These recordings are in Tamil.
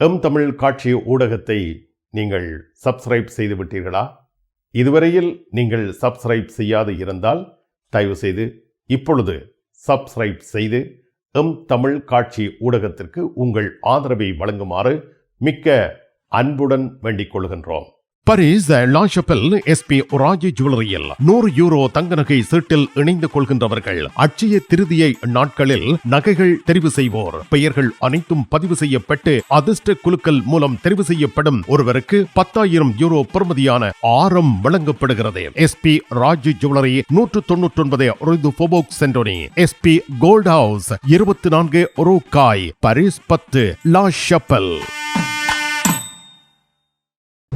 எம் தமிழ் காட்சி ஊடகத்தை நீங்கள் சப்ஸ்கிரைப் செய்து விட்டீர்களா இதுவரையில் நீங்கள் சப்ஸ்கிரைப் செய்யாது இருந்தால் தயவு செய்து இப்பொழுது சப்ஸ்கிரைப் செய்து எம் தமிழ் காட்சி ஊடகத்திற்கு உங்கள் ஆதரவை வழங்குமாறு மிக்க அன்புடன் வேண்டிக் கொள்கின்றோம். பரிஸ் லாஷப்பில் எஸ்பி ராஜி ஜுவல்லரியில் நூறு யூரோ தங்க நகை சீட்டில் இணைந்து கொள்கின்றவர்கள். அச்சய திருதியை நாட்களில் நகைகள் தெரிவு செய்வோர். பெயர்கள் அனைத்தும் பதிவு செய்யப்பட்டு அதிர்ஷ்ட குழுக்கள் மூலம் தெரிவு செய்யப்படும் ஒருவருக்கு பத்தாயிரம் யூரோ பெறுமதியான ஆரம் வழங்கப்படுகிறது. எஸ்பி ராஜ் ஜுவல்லரி நூற்று தொண்ணூற்றி ஒன்பது rue du faubourg saint denis SP gold house இருபத்தி நான்கு ரூகாய் பரிஸ் பத்து லா ஷப்பல்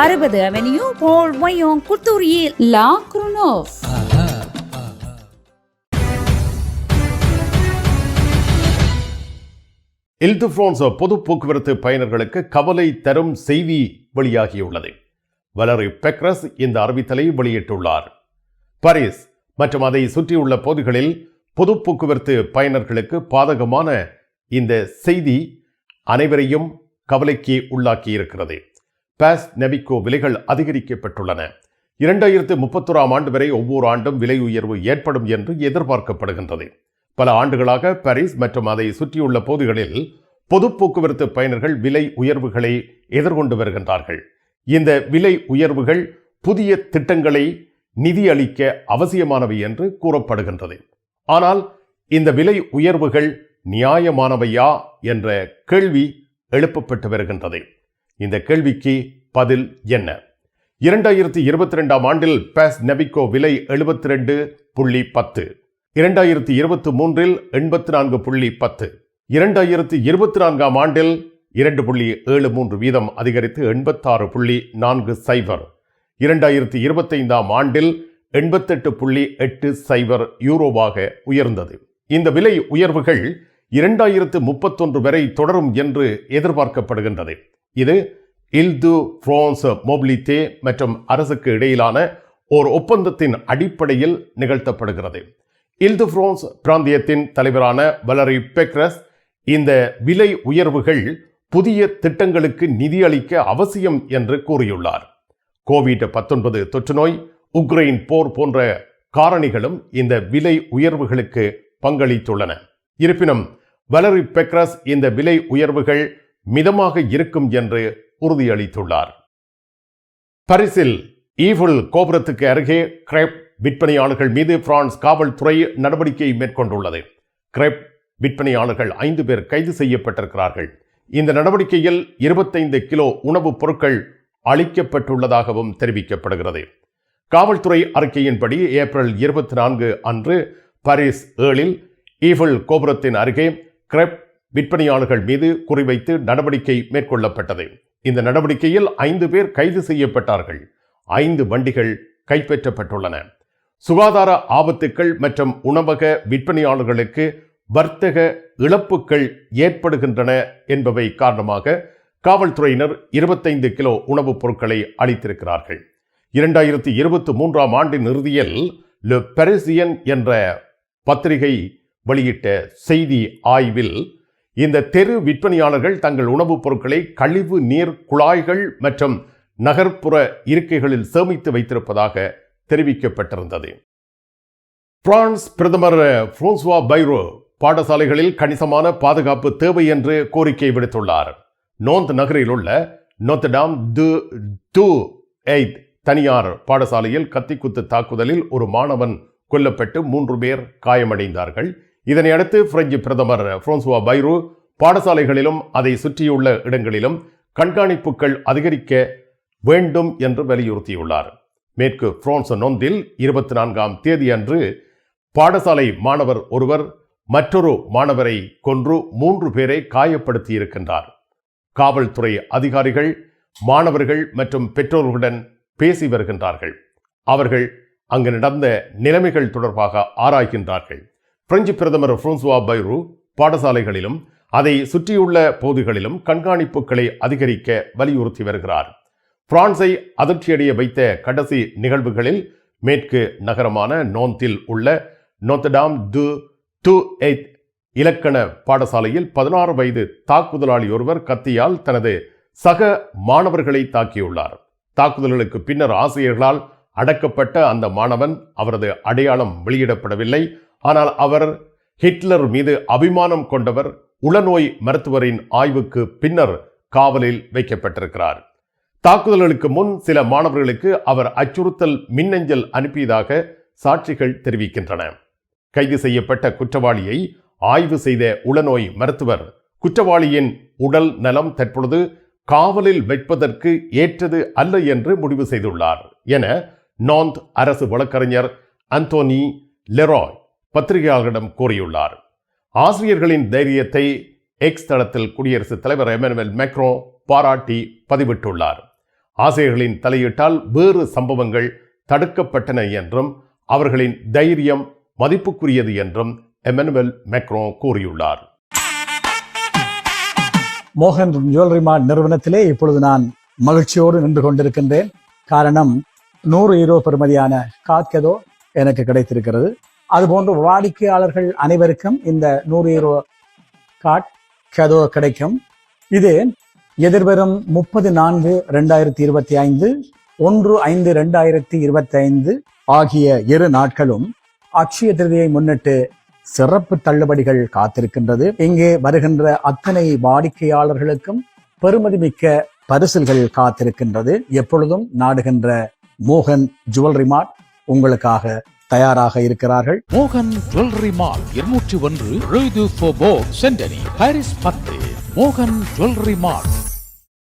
அறுபது அவென்யூ போல் மயோங் குத்தூரியில் லா குருனோவ். இல்துஃப்ரான்ஸ் பொது போக்குவரத்து பயணர்களுக்கு கவலை தரும் செய்தி வெளியாகியுள்ளது. வலரி பெக்ரஸ் இந்த அறிவித்தலை வெளியிட்டுள்ளார். பாரிஸ் மற்றும் அதை சுற்றியுள்ள பகுதிகளில் பொது போக்குவரத்து பயணர்களுக்கு பாதகமான இந்த செய்தி அனைவரையும் கவலைக்கு உள்ளாக்கி இருக்கிறது பாஸ் நெவிகோ விலைகள் அதிகரிக்கப்பட்டுள்ளன. இரண்டாயிரத்து முப்பத்தோராம் ஆண்டு வரை ஒவ்வொரு ஆண்டும் விலை உயர்வு ஏற்படும் என்று எதிர்பார்க்கப்படுகின்றது. பல ஆண்டுகளாக பாரிஸ் மற்றும் அதை சுற்றியுள்ள பகுதிகளில் பொது போக்குவரத்து பயணர்கள் விலை உயர்வுகளை எதிர்கொண்டு வருகின்றார்கள். இந்த விலை உயர்வுகள் புதிய திட்டங்களை நிதியளிக்க அவசியமானவை என்று கூறப்படுகின்றது. ஆனால் இந்த விலை உயர்வுகள் நியாயமானவையா என்ற கேள்வி எழுப்பப்பட்டு வருகின்றது. இந்த கேள்விக்கு பதில் என்ன? இரண்டாயிரத்தி இருபத்தி ரெண்டாம் ஆண்டில் பேஸ் நெபிகோ விலை எழுபத்தி ரெண்டு புள்ளி பத்து. இரண்டாயிரத்தி இருபத்தி மூன்றில் எண்பத்தி நான்கு புள்ளி பத்து. இரண்டாயிரத்தி இருபத்தி நான்காம் ஆண்டில் இரண்டு புள்ளி ஏழு மூன்று வீதம் அதிகரித்து எண்பத்தாறு புள்ளி நான்கு சைபர். இரண்டாயிரத்தி இருபத்தைந்தாம் ஆண்டில் எண்பத்தெட்டு புள்ளி எட்டு சைபர் யூரோவாக உயர்ந்தது. இந்த விலை உயர்வுகள் இரண்டாயிரத்து முப்பத்தொன்று வரை தொடரும் என்று எதிர்பார்க்கப்படுகின்றது. இது இல்து பிரான்ஸ் மொபிலித்தே மற்றும் அரசுக்கு இடையிலான ஓர் ஒப்பந்தத்தின் அடிப்படையில் நிகழ்த்தப்படுகிறது. இல்து பிரான்ஸ் பிராந்தியத்தின் தலைவரான வலரி பெக்ரஸ் இந்த விலை உயர்வுகள் புதிய திட்டங்களுக்கு நிதியளிக்க அவசியம் என்று கூறியுள்ளார். கோவிட் பத்தொன்பது தொற்றுநோய் உக்ரைன் போர் போன்ற காரணிகளும் இந்த விலை உயர்வுகளுக்கு பங்களித்துள்ளன. இருப்பினும் வலரி பெக்ரஸ் இந்த விலை உயர்வுகள் மிதமாக இருக்கும் என்று உறுதியளித்துள்ளார். பரிசில் ஈஃபுல் கோபுரத்துக்கு அருகே கிரேப் விற்பனையாளர்கள் மீது பிரான்ஸ் காவல்துறை நடவடிக்கை மேற்கொண்டுள்ளது. கிரேப் விற்பனையாளர்கள் ஐந்து பேர் கைது செய்யப்பட்டிருக்கிறார்கள். இந்த நடவடிக்கையில் இருபத்தைந்து கிலோ உணவுப் பொருட்கள் அளிக்கப்பட்டுள்ளதாகவும் தெரிவிக்கப்படுகிறது. காவல்துறை அறிக்கையின்படி ஏப்ரல் இருபத்தி நான்கு அன்று பாரிஸ் ஏழில் ஈஃபில் கோபுரத்தின் அருகே கிரெப் விற்பனையாளர்கள் மீது குறிவைத்து நடவடிக்கை மேற்கொள்ளப்பட்டது. இந்த நடவடிக்கையில் ஐந்து பேர் கைது செய்யப்பட்டார்கள். ஐந்து வண்டிகள் கைப்பற்றப்பட்டுள்ளன. சுகாதார ஆபத்துக்கள் மற்றும் உணவக விற்பனையாளர்களுக்கு வர்த்தக இழப்புகள் ஏற்படுகின்றன என்பவை காரணமாக காவல்துறையினர் இருபத்தைந்து கிலோ உணவுப் பொருட்களை அளித்திருக்கிறார்கள். இரண்டாயிரத்தி இருபத்தி மூன்றாம் ஆண்டின் இறுதியில் லெ பெரிசியன் என்ற பத்திரிகை வெளியிட்ட செய்தி ஆய்வில் இந்த தெரு விற்பனையாளர்கள் தங்கள் உணவுப் பொருட்களை கழிவு நீர் குழாய்கள் மற்றும் நகர்ப்புற இருக்கைகளில் சேமித்து வைத்திருப்பதாக தெரிவிக்கப்பட்டிருந்தது. பிரான்ஸ் பிரதமர் புரோன்சுவா பைரோ பாடசாலைகளில் கணிசமான பாதுகாப்பு தேவை என்று கோரிக்கை விடுத்துள்ளார். நோந்த் நகரில் உள்ள நோத்தடாம் து து எய்த் தனியார் பாடசாலையில் கத்திக்குத்து தாக்குதலில் ஒரு மாணவன் கொல்லப்பட்டு மூன்று பேர் காயமடைந்தார்கள். இதனை அடுத்து பிரெஞ்சு பிரதமர் பிரான்சுவா பைரு பாடசாலைகளிலும் அதை சுற்றியுள்ள இடங்களிலும் கண்காணிப்புகள் அதிகரிக்க வேண்டும் என்று வலியுறுத்தியுள்ளார். மேற்கு பிரான்ஸ் நொந்தில் இருபத்தி நான்காம் தேதி அன்று பாடசாலை மாணவர் ஒருவர் மற்றொரு மாணவரை கொன்று மூன்று பேரை காயப்படுத்தி இருக்கின்றார் காவல்துறை அதிகாரிகள் மாணவர்கள் மற்றும் பெற்றோர்களுடன் பேசி வருகின்றார்கள். அவர்கள் அங்கு நடந்த நிலைமைகள் தொடர்பாக ஆராய்கின்றார்கள். பிரெஞ்சு பிரதமர் பிரான்சுவா பைரு பாடசாலைகளிலும் அதை சுற்றியுள்ள பகுதிகளிலும் கண்காணிப்புகளை அதிகரிக்க வலியுறுத்தி வருகிறார். பிரான்சை அதிர்ச்சியடைய வைத்த கடைசி நிகழ்வுகளில் மேற்கு நகரமான நோந்தில் உள்ள நோத்தடாம் டு டு எய்த் இலக்கண பாடசாலையில் பதினாறு வயது தாக்குதலாளி ஒருவர் கத்தியால் தனது சக மாணவர்களை தாக்கியுள்ளார். தாக்குதல்களுக்கு பின்னர் ஆசிரியர்களால் அடக்கப்பட்ட அந்த மாணவன் அவரது அடையாளம் வெளியிடப்படவில்லை. ஆனால் அவர் ஹிட்லர் மீது அபிமானம் கொண்டவர் உளநோய் மருத்துவரின் ஆய்வுக்கு பின்னர் காவலில் வைக்கப்பட்டிருக்கிறார். தாக்குதல்களுக்கு முன் சில மாணவர்களுக்கு அவர் அச்சுறுத்தல் மின்னஞ்சல் அனுப்பியதாக சாட்சிகள் தெரிவிக்கின்றன. கைது செய்யப்பட்ட குற்றவாளியை ஆய்வு செய்த உளநோய் மருத்துவர் குற்றவாளியின் உடல் நலம் தற்பொழுது காவலில் வைப்பதற்கு ஏற்றது அல்ல என்று முடிவு செய்துள்ளார் என நாந்த் அரசு வழக்கறிஞர் அந்தோனி லெராய் பத்திரிகையாளர்களிடம் கூறியுள்ளார். ஆசிரியர்களின் தைரியத்தை எக்ஸ் தளத்தில் குடியரசுத் தலைவர் எமனுவல் மேக்ரோ பாராட்டி பதிவிட்டுள்ளார். ஆசிரியர்களின் தலையீட்டால் வேறு சம்பவங்கள் தடுக்கப்பட்டன என்றும் அவர்களின் தைரியம் மதிப்புக்குரியது என்றும் எமனுவல் மேக்ரோ கூறியுள்ளார். மோகன் ஜுவல்லரி நிறுவனத்திலே இப்பொழுது நான் மகிழ்ச்சியோடு நின்று கொண்டிருக்கின்றேன். காரணம் நூறு யூரோ பெறுமதியான காத்கதோ எனக்கு கிடைத்திருக்கிறது. அதுபோன்று வாடிக்கையாளர்கள் அனைவருக்கும் இந்த நூறு யூரோ காட் கதோ கிடைக்கும். இது எதிர்வரும் முப்பது நான்கு ரெண்டாயிரத்தி இருபத்தி ஐந்து ஒன்று ஐந்து ரெண்டாயிரத்தி இருபத்தி ஐந்து ஆகிய இரு நாட்களும் அக்ஷய திருதியை முன்னிட்டு சிறப்பு தள்ளுபடிகள் காத்திருக்கின்றது. இங்கே வருகின்ற அத்தனை வாடிக்கையாளர்களுக்கும் பெருமதிமிக்க பரிசில்கள் காத்திருக்கின்றது. எப்பொழுதும் நாடுகின்ற மோகன் ஜுவல்லரி மார்ட் உங்களுக்காக தயாராக இருக்கிறார்கள். மோகன் ஜுவல்லரி மால் இருநூற்றி ஒன்று சென்டனி பாரிஸ் பத்து. மோகன் ஜுவல்லரி மால்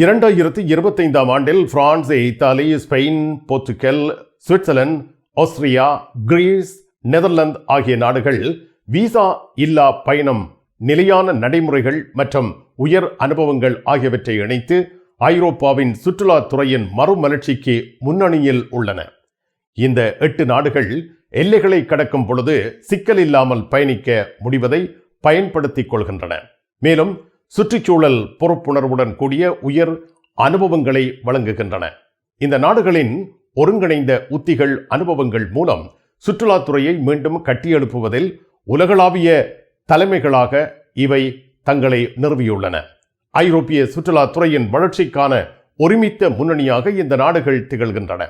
இரண்டாயிரத்தி இருபத்தைந்தாம் ஆண்டில் France Italy Spain Portugal Switzerland Austria Greece Netherlands ஆகிய நாடுகள் விசா இல்லா பயணம் நிலையான நடைமுறைகள் மற்றும் உயர் அனுபவங்கள் ஆகியவற்றை இணைத்து ஐரோப்பாவின் சுற்றுலாத் துறையின் மறுமலர்ச்சிக்கு முன்னணியில் உள்ளன. இந்த எட்டு நாடுகள் எல்லைகளை கடக்கும் பொழுது சிக்கல் இல்லாமல் பயணிக்க முடிவதை பயன்படுத்திக் கொள்கின்றன. மேலும் சுற்றுச்சூழல் பொறுப்புணர்வுடன் கூடிய உயர் அனுபவங்களை வழங்குகின்றன. இந்த நாடுகளின் ஒருங்கிணைந்த உத்திகள் அனுபவங்கள் மூலம் சுற்றுலாத்துறையை மீண்டும் கட்டியெழுப்புவதில் உலகளாவிய தலைமைகளாக இவை தங்களை நிறுவியுள்ளன. ஐரோப்பிய சுற்றுலாத்துறையின் வளர்ச்சிக்கான ஒருமித்த முன்னணியாக இந்த நாடுகள் திகழ்கின்றன.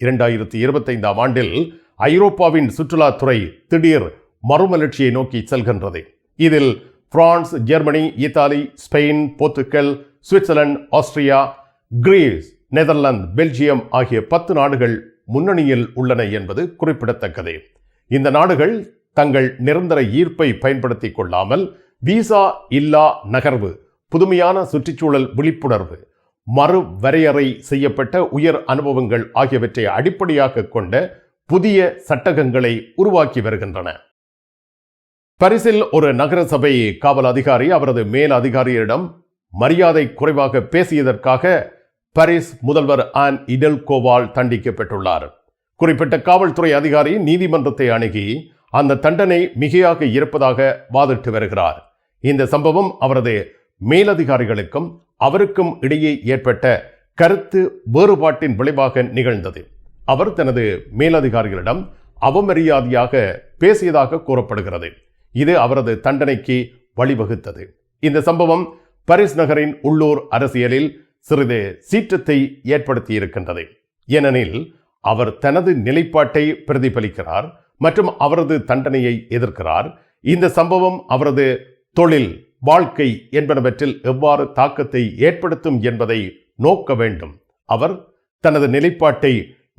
இரண்டாயிரத்தி இருபத்தைந்தாம் ஆண்டில் ஐரோப்பாவின் சுற்றுலாத்துறை திடீர் மறுமலர்ச்சியை நோக்கி செல்கின்றது. இதில் France Germany Italy Spain Portugal Switzerland Austria Greece Netherlands Belgium ஆகிய பத்து நாடுகள் முன்னணியில் உள்ளன என்பது குறிப்பிடத்தக்கது. இந்த நாடுகள் தங்கள் நிரந்தர ஈர்ப்பை பயன்படுத்திக் கொள்ளாமல் விசா இல்லா நகர்வு புதுமையான சுற்றுச்சூழல் விழிப்புணர்வு மறு வரையறை செய்யப்பட்ட உயர் அனுபவங்கள் ஆகியவற்றை அடிப்படையாக கொண்ட புதிய சட்டகங்களை உருவாக்கி வருகின்றன. பரிசில் ஒரு நகரசபை காவல் அதிகாரி அவரது மேல் அதிகாரியிடம் மரியாதை குறைவாக பேசியதற்காக பாரிஸ் முதல்வர் ஆன் இடல்கோவால் தண்டிக்கப்பட்டுள்ளார். குறிப்பிட்ட காவல்துறை அதிகாரி நீதிமன்றத்தை அணுகி அந்த தண்டனை மிகையாக இருப்பதாக வாதிட்டு வருகிறார். இந்த சம்பவம் அவரது மேலதிகாரிகளுக்கும் அவருக்கும் இடையே ஏற்பட்ட கருத்து வேறுபாட்டின் விளைவாக நிகழ்ந்தது. அவர் தனது மேலதிகாரிகளிடம் அவமரியாதையாக பேசியதாக கூறப்படுகிறது. இது அவரது தண்டனைக்கு வழிவகுத்தது. இந்த சம்பவம் பரிஸ் நகரின் உள்ளூர் அரசியலில் சிறிது சீற்றத்தை ஏற்படுத்தியிருக்கின்றது. ஏனெனில் அவர் தனது நிலைப்பாட்டை பிரதிபலிக்கிறார் மற்றும் அவரது தண்டனையை எதிர்க்கிறார். இந்த சம்பவம் அவரது தொழில் வாழ்க்கை என்பனவற்றில் எவ்வாறு தாக்கத்தை ஏற்படுத்தும் என்பதை நோக்க வேண்டும். அவர் தனது நிலைப்பாட்டை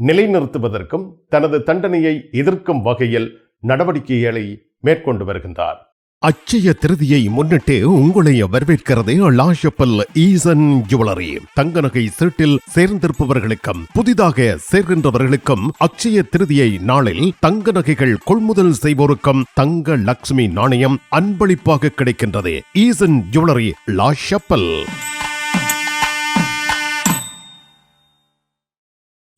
நிலைநிறுத்துவதற்கும் தனது தண்டனையை எதிர்க்கும் வகையில் நடவடிக்கைகளை மேற்கொண்டு வருகின்றார். அச்சய திருதியை முன்னிட்டு உங்களை வரவேற்கிறது லாஷப்பல் ஈசன் ஜுவல்லரி. தங்க நகை சீட்டில் சேர்ந்திருப்பவர்களுக்கும் புதிதாக சேர்கின்றவர்களுக்கும் அச்சய திருதியை நாளில் தங்க நகைகள் கொள்முதல் செய்வோருக்கும் தங்க லட்சுமி நாணயம் அன்பளிப்பாக கிடைக்கின்றது. Eesan jewellery la chapelle.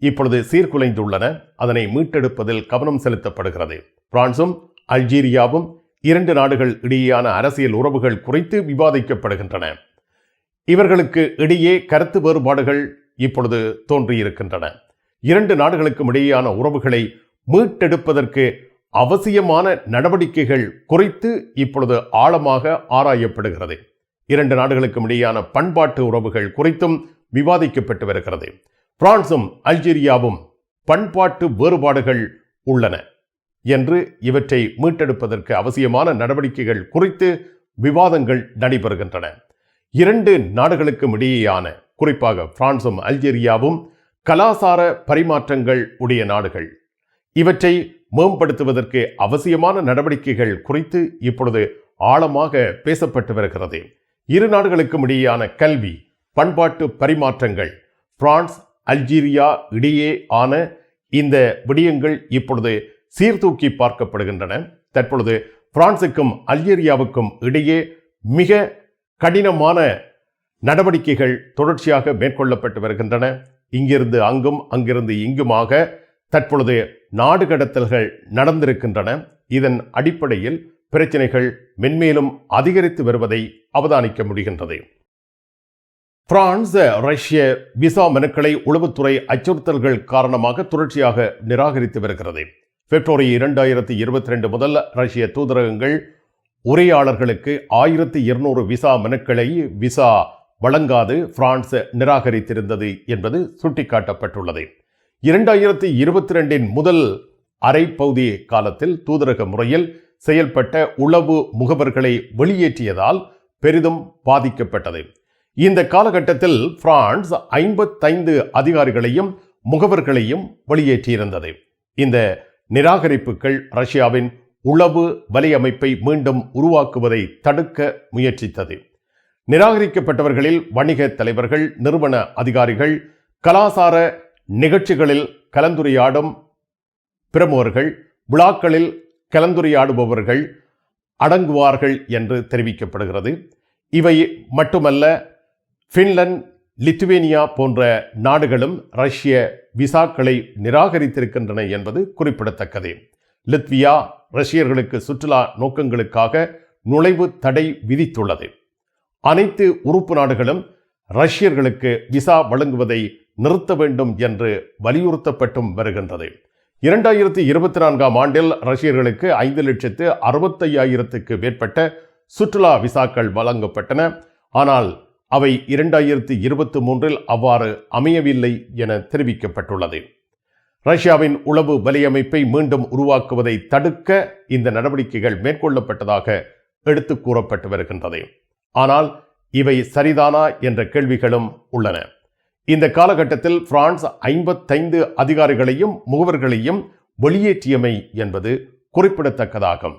இப்பொழுது சீர்குலைந்துள்ளன. அதனை மீட்டெடுப்பதில் கவனம் செலுத்தப்படுகிறது. பிரான்சும் அல்ஜீரியாவும் இரண்டு நாடுகள் இடையேயான அரசியல் உறவுகள் குறித்து விவாதிக்கப்படுகின்றன. இவர்களுக்கு இடையே கருத்து வேறுபாடுகள் இப்பொழுது தோன்றியிருக்கின்றன. இரண்டு நாடுகளுக்கும் இடையேயான உறவுகளை மீட்டெடுப்பதற்கு அவசியமான நடவடிக்கைகள் குறித்து இப்பொழுது ஆழமாக ஆராயப்படுகிறது. இரண்டு நாடுகளுக்கும் இடையேயான பண்பாட்டு உறவுகள் குறித்தும் விவாதிக்கப்பட்டு வருகிறது. பிரான்சும் அல்ஜீரியாவும் பண்பாட்டு வேறுபாடுகள் உள்ளன என்று இவற்றை மீட்டெடுப்பதற்கு அவசியமான நடவடிக்கைகள் குறித்து விவாதங்கள் நடைபெறுகின்றன. இரண்டு நாடுகளுக்கும் இடையேயான குறிப்பாக பிரான்சும் அல்ஜீரியாவும் கலாசார பரிமாற்றங்கள் உடைய நாடுகள். இவற்றை மேம்படுத்துவதற்கு அவசியமான நடவடிக்கைகள் குறித்து இப்பொழுது ஆழமாக பேசப்பட்டு வருகிறது. இரு நாடுகளுக்கும் இடையேயான கல்வி பண்பாட்டு பரிமாற்றங்கள் பிரான்ஸ் அல்ஜீரியா இடையே ஆன இந்த விடயங்கள் இப்பொழுது சீர்தூக்கி பார்க்கப்படுகின்றன. தற்பொழுது பிரான்சுக்கும் அல்ஜீரியாவுக்கும் இடையே மிக கடினமான நடவடிக்கைகள் தொடர்ச்சியாக மேற்கொள்ளப்பட்டு வருகின்றன. இங்கிருந்து அங்கும் அங்கிருந்து இங்குமாக தற்பொழுது நாடு கடத்தல்கள் நடந்திருக்கின்றன. இதன் அடிப்படையில் பிரச்சனைகள் மென்மேலும் அதிகரித்து வருவதை அவதானிக்க முடிகின்றது. பிரான்ஸ் ரஷ்ய விசா மனுக்களை உளவுத்துறை அச்சுறுத்தல்கள் காரணமாக தொடர்ச்சியாக நிராகரித்து வருகிறது. பிப்ரவரி இரண்டாயிரத்தி இருபத்தி ரெண்டு முதல் ரஷ்ய தூதரகங்கள் உரையாளர்களுக்கு ஆயிரத்தி இருநூறு விசா மனுக்களை விசா வழங்காது பிரான்ஸ் நிராகரித்திருந்தது என்பது சுட்டிக்காட்டப்பட்டுள்ளது. இரண்டாயிரத்தி இருபத்தி ரெண்டின் முதல் அரை பகுதி காலத்தில் தூதரக முறையில் செயல்பட்ட உளவு முகவர்களை வெளியேற்றியதால் பெரிதும் பாதிக்கப்பட்டது. இந்த காலகட்டத்தில் பிரான்ஸ் ஐம்பத்தைந்து அதிகாரிகளையும் முகவர்களையும் வெளியேற்றியிருந்தது. இந்த நிராகரிப்புகள் ரஷ்யாவின் உளவு வலையமைப்பை மீண்டும் உருவாக்குவதை தடுக்க முயற்சித்தது. நிராகரிக்கப்பட்டவர்களில் வணிக தலைவர்கள் நிறுவன அதிகாரிகள் கலாசார நிகழ்ச்சிகளில் கலந்துரையாடும் பிரமுகர்கள் விழாக்களில் கலந்துரையாடுபவர்கள் அடங்குவார்கள் என்று தெரிவிக்கப்படுகிறது. இவை மட்டுமல்ல ஃபின்லண்ட் லித்துவேனியா போன்ற நாடுகளும் ரஷ்ய விசாக்களை நிராகரித்திருக்கின்றன என்பது குறிப்பிடத்தக்கது. லித்வியா ரஷ்யர்களுக்கு சுற்றுலா நோக்கங்களுக்காக நுழைவு தடை விதித்துள்ளது. அனைத்து உறுப்பு நாடுகளும் ரஷ்யர்களுக்கு விசா வழங்குவதை நிறுத்த வேண்டும் என்று வலியுறுத்தப்பட்டும் வருகின்றது. இரண்டாயிரத்தி இருபத்தி நான்காம் ஆண்டில் ரஷ்யர்களுக்கு ஐந்து லட்சத்து அறுபத்தையாயிரத்துக்கு மேற்பட்ட சுற்றுலா விசாக்கள் வழங்கப்பட்டன. ஆனால் அவை இரண்டாயிரத்தி இருபத்தி மூன்றில் அவ்வாறு அமையவில்லை என தெரிவிக்கப்பட்டுள்ளது. ரஷ்யாவின் உளவு வலையமைப்பை மீண்டும் உருவாக்குவதை தடுக்க இந்த நடவடிக்கைகள் மேற்கொள்ளப்பட்டதாக எடுத்து கூறப்பட்டு வருகின்றது. ஆனால் இவை சரிதானா என்ற கேள்விகளும் உள்ளன. இந்த காலகட்டத்தில் பிரான்ஸ் ஐம்பத்தைந்து அதிகாரிகளையும் முகவர்களையும் வெளியேற்றியமை என்பது குறிப்பிடத்தக்கதாகும்.